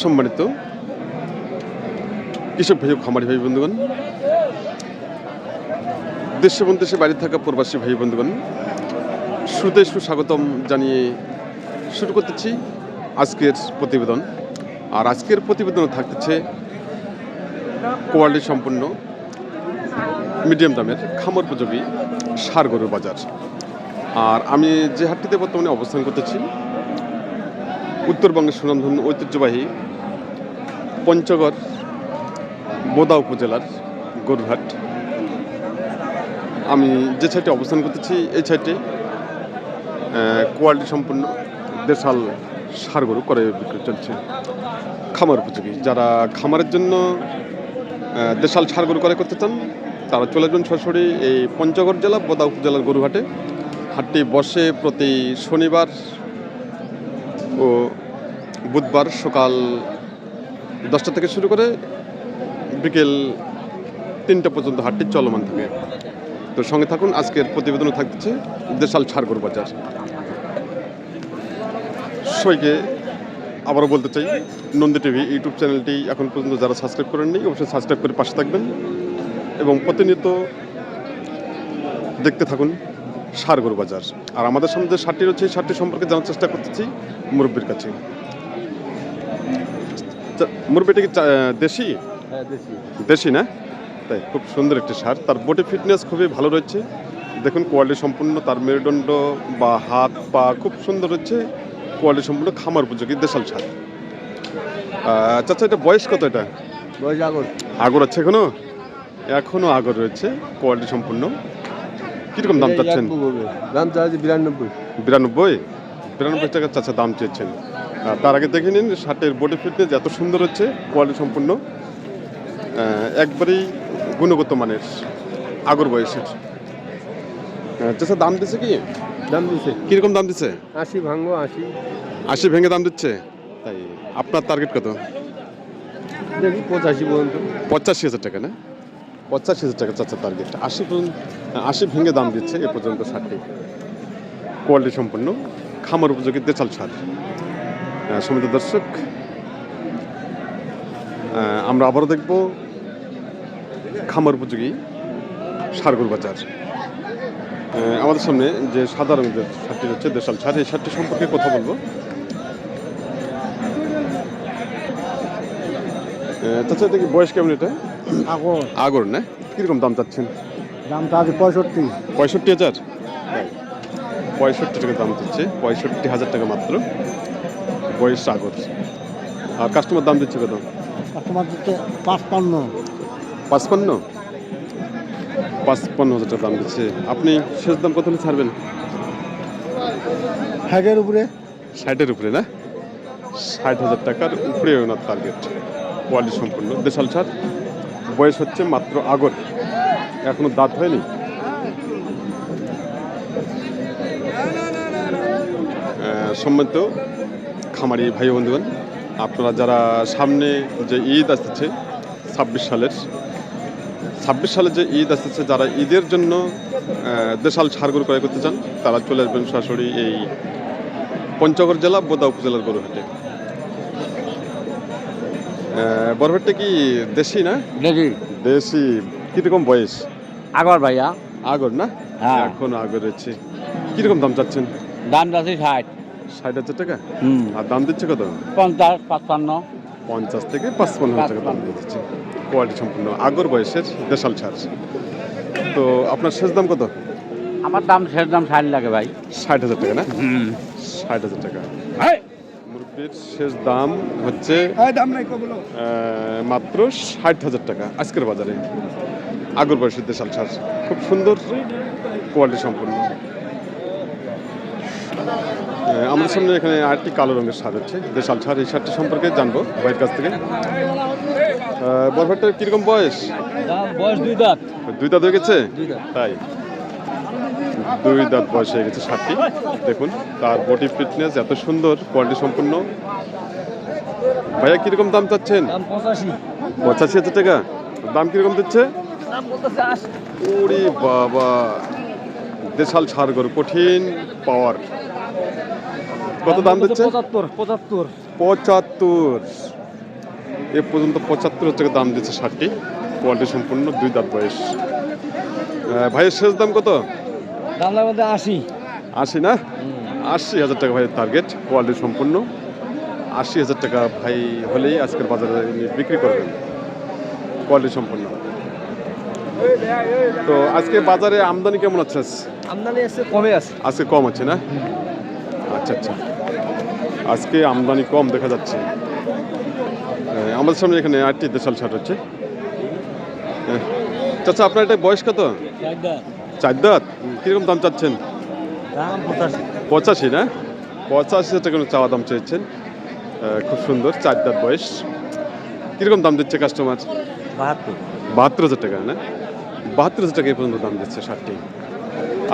সম্মানিত কৃষক ভাই খামারি ভাই বন্ধুগণ দেশ এবং দেশে বাইরে থাকা প্রবাসী ভাই বন্ধুগণ শুরুতে সুস্বাগতম জানিয়ে শুরু করতেছি আজকের প্রতিবেদন। আর আজকের প্রতিবেদনে থাকতেছে কোয়ালিটি সম্পন্ন, মিডিয়াম দামের খামার উপযোগী সার গরুর বাজার। আর আমি যে হাটটিতে বর্তমানে অবস্থান করতেছি উত্তরবঙ্গের সুনামধন্য ঐতিহ্যবাহী পঞ্চগড় বোদা উপজেলার গরুরহাট আমি যে সাইটে অবস্থান করতেছি, এই সাইটে কোয়ালিটি সম্পন্ন দেশাল সার গরু করে বিক্রি চলছে। খামার উপযোগী। যারা খামারের জন্য দেশাল সার গরু করে করতে চান, তারা চলে যাবেন সরাসরি এই পঞ্চগড় জেলা, বোদা উপজেলার গরুহাটে। হাটটি বসে প্রতি শনিবার ও বুধবার সকাল দশটা থেকে শুরু করে বিকেল তিনটা পর্যন্ত হাটটি চলমান থাকে। তো সঙ্গে থাকুন, আজকের প্রতিবেদনও থাকছে দেশাল ছাড়গড় বাজার। সবাইকে আবারও বলতে চাই, নন্দী টিভি ইউটিউব চ্যানেলটি এখন পর্যন্ত যারা সাবস্ক্রাইব করেননি, অবশ্যই সাবস্ক্রাইব করে পাশে থাকবেন এবং প্রতিনিয়ত দেখতে থাকুন। সারগরু বাজার। আর আমাদের সামনে যে সারটি রয়েছে সারটি সম্পর্কে জানার চেষ্টা করতেছি মুরব্বীর কাছে। মুরব্বিটা কি দেশি? হ্যাঁ দেশি। দেশি না? তাই খুব সুন্দর একটি সার। তার বডি ফিটনেস খুবই ভালো রয়েছে। দেখুন কোয়ালিটি সম্পূর্ণ। তার মেরুদণ্ড বা হাত পা খুব সুন্দর হচ্ছে কোয়ালিটি সম্পূর্ণ খামার উপযোগী দেশাল সার। আহ, চাচা এটা বয়স কত এটা? বয়স আগর। আগর আছে এখনও? এখনও আগর রয়েছে কোয়ালিটি সম্পূর্ণ। কীরকম দাম চাচ্ছেন? দাম চাচ্ছি বিরানব্বই। বিরানব্বই? বিরানব্বই টাকা চাচা দাম চেয়েছেন। তার আগে দেখে নিন শার্টের বডি ফিটনেস এত সুন্দর হচ্ছে কোয়ালিটি সম্পূর্ণ একবারেই গুণগত মানের আগর বয়সের। চাচা দাম দিচ্ছে কি? দাম দিছে। কীরকম দাম দিচ্ছে আশি ভাঙ্গো আশি। আশি ভেঙে দাম দিচ্ছে? তাই আপনার টার্গেট কত? দেখি পঁচাশি পর্যন্ত। পঁচাশি হাজার টাকা না? পঁচাশি হাজার টাকা চাচা টার্গেট আশি পর্যন্ত আশি ভেঙে দাম দিচ্ছে এ পর্যন্ত ষাটটি কোয়ালিটি সম্পন্ন, খামার উপযোগী দেশাল সার। সমিত দর্শক আমরা আবারও দেখব খামার উপযোগী সারগুর বাজার। আমাদের সামনে যে সাদা রঙের সারটি হচ্ছে দেশাল সার, এই সারটি সম্পর্কে কথা বলব। এটা কি বয়স কেমন এটা? আগর। আগর না? কীরকম দাম চাচ্ছেন? দাম চাচ্ছি পঁয়ষট্টি। পঁয়ষট্টি হাজার? পঁয়ষট্টি টাকা দাম চাচ্ছে পঁয়ষট্টি হাজার টাকা মাত্র। বয়স আগর। আর কাস্টমার দাম দিচ্ছে কত? কাস্টমার দিচ্ছে পাঁচপান্ন। পাঁচপান্ন? পাঁচপান্ন হাজার টাকা দাম দিচ্ছে। আপনি শেষ দাম কত হলে ছাড়বেন? হ্যাগের উপরে। ষাটের উপরে না? ষাট হাজার টাকার উপরে ওনার টার্গেট কোয়ালিটি সম্পূর্ণ। দেশাল ছাড়। বয়স হচ্ছে মাত্র আগর। এখনও দাঁত হয়নি? সম্মানিত খামারি ভাই বন্ধুগণ, আপনারা যারা সামনে যে ঈদ আসতেছে, ছাব্বিশ সালের, ছাব্বিশ সালে যে ঈদ আসতেছে, যারা ঈদের জন্য দেশাল সারগুলো ক্রয় করতে চান, তারা চলে আসবেন সরাসরি এই পঞ্চগড় জেলা, বোদা উপজেলার গরুহাটে। আহ, কি দেশি না? দেখি দেশি। কীরকম বয়স? আগর ভাইয়া। আগর না? হ্যাঁ। এখন আগর রয়েছে। কীরকম দাম চাচ্ছেন? দাম যাচ্ছে ষাট। ষাট হাজার টাকা? হুম। আর দাম দিচ্ছে কত? পঞ্চাশ পাঁচপান্ন। পঞ্চাশ থেকে পাঁচপান্ন হাজার টাকা দাম দিচ্ছে। কোয়ালিটি সম্পূর্ণ আগর বয়সের দেশাল ছাড়। তো আপনার শেষ দাম কত? আমার দাম শেষ দাম ষাট লাগে ভাই। ষাট হাজার টাকা না? হুম। ষাট হাজার টাকা। মুরগির শেষ দাম হচ্ছে মাত্র ষাট হাজার টাকা আজকের বাজারে। আগর বয়সের দেশাল ছাড়। খুব সুন্দর কোয়ালিটি সম্পূর্ণ আহ, আমাদের সামনে এখানে আরেকটি কালো রঙের সার হচ্ছে দেশাল ছাড়। এই সারটি সম্পর্কে জানব ভাইয়ের কাছ থেকে। বরফারটার কীরকম বয়স? বয়স দুই দাঁত। দুই দাঁত হয়ে গেছে? তাই। দুই দাঁত বয়স হয়ে গেছে ষাটটি দেখুন তার বডি ফিটনেস এত সুন্দর কোয়ালিটি সম্পূর্ণ। ভাইয়া কীরকম দাম চাচ্ছেন? পঁচাশি। হাজার টাকা। দাম কীরকম দিচ্ছে? ওরে বাবা দেশাল ছাড় গরু কঠিন পাওয়ার কত দাম দিচ্ছে? পঁচাত্তর পঁচাত্তর। এ পর্যন্ত পঁচাত্তর টাকা দাম দিচ্ছে ষাটটি কোয়ালিটি সম্পূর্ণ দুই দাঁত বয়স। ভাইয়ের শেষ দাম কত? দামটার মধ্যে আশি। আশি না? আশি হাজার টাকা ভাইয়ের টার্গেট কোয়ালিটি সম্পূর্ণ। আশি হাজার টাকা ভাই হলেই আজকের বাজারে বিক্রি করবেন। কোয়ালিটি সম্পূর্ণ। তো আজকে বাজারে আমদানি কেমন আছে? আমদানি এসে কমে আছে। আজকে কম আছে না? আচ্ছা আচ্ছা। আজকে আমদানি কম দেখা যাচ্ছে। আমাদের সামনে এখানে আটটি দেশাল ছাট হচ্ছে। আহ, চাচা আপনার এটা বয়স কত? চার দাঁত কীরকম দাম চাচ্ছেন? দাম পঁচাশি। না? পঁচাশি হাজার টাকা চাওয়া দাম চেয়েছেন। খুব সুন্দর চার দাঁত বয়স। কীরকম দাম দিচ্ছে কাস্টমার বাহাত্তর। বাহাত্তর হাজার টাকা না? বাহাত্তর হাজার টাকা এই পর্যন্ত দাম দিচ্ছে ষাটটি।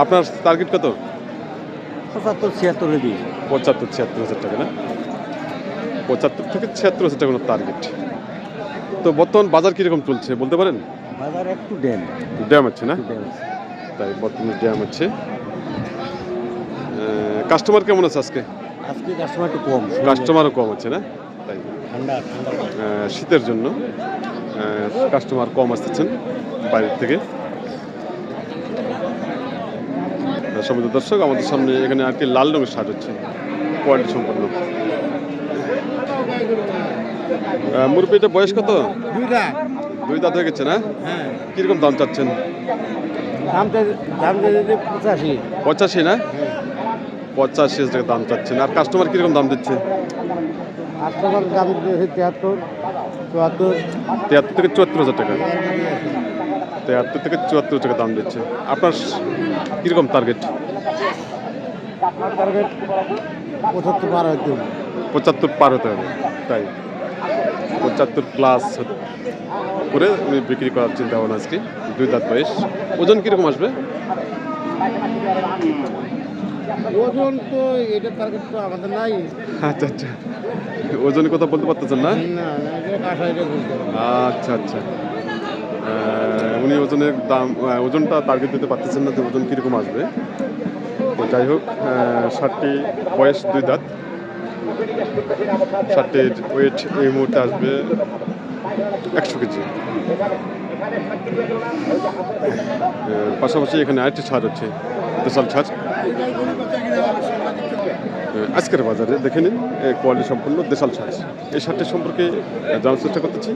আপনার টার্গেট কত? পঁচাত্তর ছিয়াত্তরে পঁচাত্তর ছিয়াত্তর হাজার টাকা না? পঁচাত্তর থেকে ছিয়াত্তর হাজার টাকা টার্গেট তো বর্তমান বাজার কীরকম চলছে বলতে পারেন? বাজার একটু ড্যাম। ড্যাম আছে না? ড্যাম তাই বর্তমানে ড্যাম হচ্ছে। কাস্টমার কেমন আছে আজকে? আজকে কাস্টমার একটু কম কাস্টমারও কম আছে না? তাই। ঠান্ডা ঠান্ডা শীতের জন্য কাস্টমার কম আসতেছেন বাইরের থেকে। সমিত দর্শক আমাদের সামনে এখানে আর কি লাল রঙের শার্ট হচ্ছে কোয়ালিটি সম্পন্ন। আহ, মুরব্বিটা বয়স কত? দুইটা। দুই দাঁত হয়ে গেছে না? হ্যাঁ। কীরকম দাম চাচ্ছেন? পঁচাশি। পঁচাশি না? পঁচাশি টাকা দাম চাচ্ছেন আর কাস্টমার কীরকম দাম দিচ্ছে? কাস্টমার দাম তিয়াত্তর চুয়াত্তর। তিয়াত্তর থেকে চুয়াত্তর হাজার টাকা। তিয়াত্তর থেকে চুয়াত্তর টাকা দাম দিচ্ছে। আপনার কীরকম টার্গেট টার্গেট পঁচাত্তর পার হইতে হবে। পঁচাত্তর পার হতে হবে। তাই। পঁচাত্তর প্লাস করে উনি বিক্রি করার চিন্তা ভাবনা আজকে। দুই দাঁত বয়স। ওজন কীরকম আসবে? ওজন তো এটা টার্গেট তো আমাদের নাই। আচ্ছা আচ্ছা। ওজনের কথা বলতে পারতেছেন না। আচ্ছা আচ্ছা। উনি ওজনের দাম ওজনটা টার্গেট দিতে পারতেছেন না যে ওজন কীরকম আসবে? তো যাই হোক ষাটটি বয়স দুই দাঁত। ষাটটির ওয়েট এই মুহূর্তে আসবে একশো কেজি। পাশাপাশি এখানে আরেকটি ছাড় হচ্ছে ছাড় আহ, আজকের বাজারে দেখে নিন কোয়ালিটি সম্পূর্ণ দেশাল ছাড় এই শার্টটি সম্পর্কে জানার চেষ্টা করতেছি।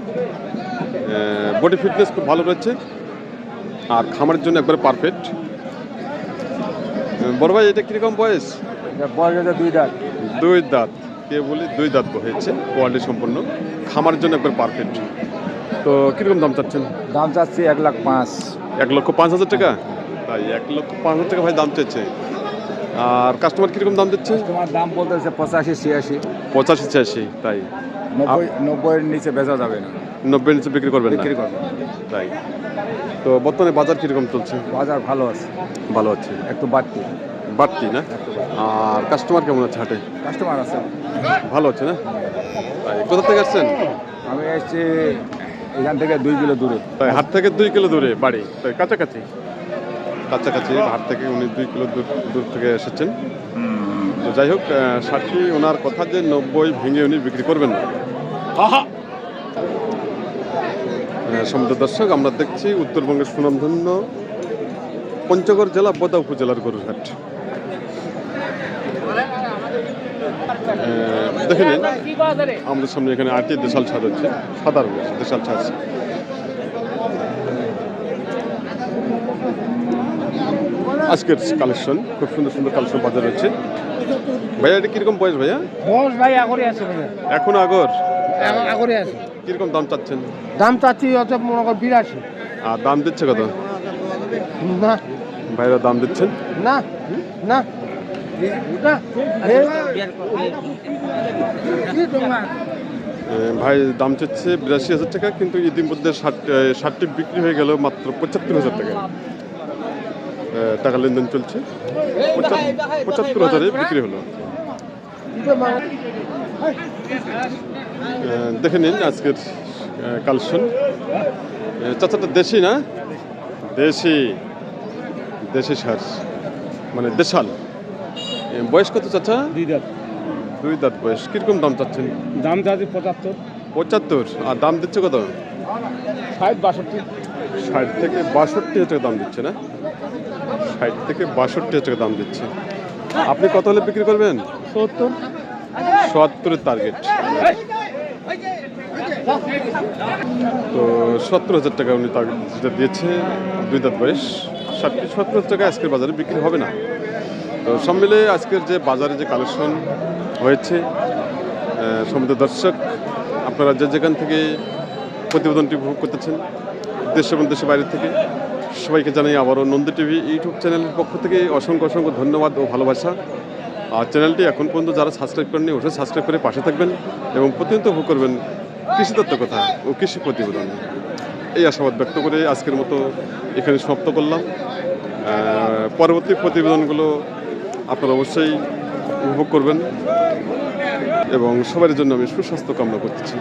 বডি ফিটনেস খুব ভালো রয়েছে আর খামারের জন্য একবারে পারফেক্ট। বড় ভাই এটা কীরকম বয়স? দুই দাঁত। দুই দাঁত। কে বলি? দুই দাঁত হয়েছে কোয়ালিটি সম্পূর্ণ খামারের জন্য একবার পারফেক্ট। তো কীরকম দাম চাচ্ছেন? দাম চাচ্ছি এক লাখ পাঁচ। এক লক্ষ পাঁচ হাজার টাকা? তাই এক লক্ষ পাঁচ হাজার টাকা ভাই দাম চাইছে। আর কাস্টমার কীরকম দাম দিচ্ছে? তোমার দাম বলতেছে পঁচাশি ছিয়াশি। পঁচাশি ছিয়াশি তাই। নব্বই নব্বইয়ের নিচে বেচা যাবে না। নব্বই নিচে বিক্রি করবেন বিক্রি করবে তাই। তো বর্তমানে বাজার কীরকম চলছে? বাজার ভালো আছে। ভালো আছে। একটু বাড়তি। বাড়তি না? আর কাস্টমার কেমন আছে হাটে? কাস্টমার আছে। ভালো আছে না? তাই কোথা থেকে আসছেন? আমি এসেছি এখান থেকে দুই কিলো দূরে। তাই হাট থেকে দুই কিলো দূরে বাড়ি তাই কাছাকাছি? কাছাকাছি হাট থেকে উনি দুই কিলো দূর দূর থেকে এসেছেন। তো যাই হোক ষাটটি ওনার কথা যে নব্বই ভেঙে উনি বিক্রি করবেন না। সমুদ্র দর্শক আমরা দেখছি উত্তরবঙ্গের সুনামধন্য পঞ্চগড় জেলা বোদা উপজেলার গরুরহাট। দেখে নিন আমাদের সামনে এখানে আটটি দেশাল ছাড় হচ্ছে সাদা রঙের দেশাল ছাড় আজকের কালেকশন খুব সুন্দর সুন্দর কালেকশন বাজার হচ্ছে। ভাইয়া এটা কীরকম বয়স ভাইয়া? বস ভাই আগরে আছে ভাই এখন আগর? আগরে আছে। কীরকম দাম চাচ্ছেন? দাম চাচ্ছি হচ্ছে মনে কর বিরাশি। আর দাম দিচ্ছে কত? না। ভাইরা দাম দিচ্ছেন? না। না। ভাই, দাম চাচ্ছে বিরাশি হাজার টাকা, কিন্তু ইতিমধ্যে ষাট ষাটটি বিক্রি হয়ে গেল মাত্র পঁচাত্তর হাজার টাকা। টাকা লেনদেন চলছে। পঁচাত্তর হাজারে বিক্রি হলো। দেখে নিন আজকের কালেকশন। চাচাটা দেশি না? দেশি। দেশি সার। মানে দেশাল। বয়স কত চাচা দুই দাঁত। দুই দাঁত বয়স। কীরকম দাম চাচ্ছেন? দাম চাচ্ছি পঁচাত্তর। পঁচাত্তর। আর দাম দিচ্ছে কত? ষাট বাষট্টি। ষাট থেকে বাষট্টি হাজার টাকা দাম দিচ্ছে না? ষাট থেকে বাষট্টি হাজার টাকা দাম দিচ্ছে। আপনি কত হলে বিক্রি করবেন? সত্তর। সত্তরের টার্গেট তো সত্তর হাজার টাকা উনি টার্গেট যেটা দিয়েছে। দুই দাঁত বয়স। ষাট সত্তর হাজার টাকা আজকের বাজারে বিক্রি হবে না। তো সব মিলে আজকের যে বাজারে যে কালেকশন হয়েছে সমুদ্র দর্শক, আপনারা যে যেখান থেকে প্রতিবেদনটি উপভোগ করতেছেন, দেশ এবং দেশের বাইরে থেকে, সবাইকে জানাই আবারও নন্দী টিভি ইউটিউব চ্যানেলের পক্ষ থেকে অসংখ্য অসংখ্য ধন্যবাদ ও ভালোবাসা। আর চ্যানেলটি এখন পর্যন্ত যারা সাবস্ক্রাইব করেননি ওটা সাবস্ক্রাইব করে পাশে থাকবেন এবং প্রতিনিয়ত উপভোগ করবেন কৃষি তত্ত্ব কথা ও কৃষি প্রতিবেদন। এই আশাবাদ ব্যক্ত করে আজকের মতো এখানে সমাপ্ত করলাম। পরবর্তী প্রতিবেদনগুলো আপনারা অবশ্যই উপভোগ করবেন এবং সবার জন্য আমি সুস্বাস্থ্য কামনা করতেছি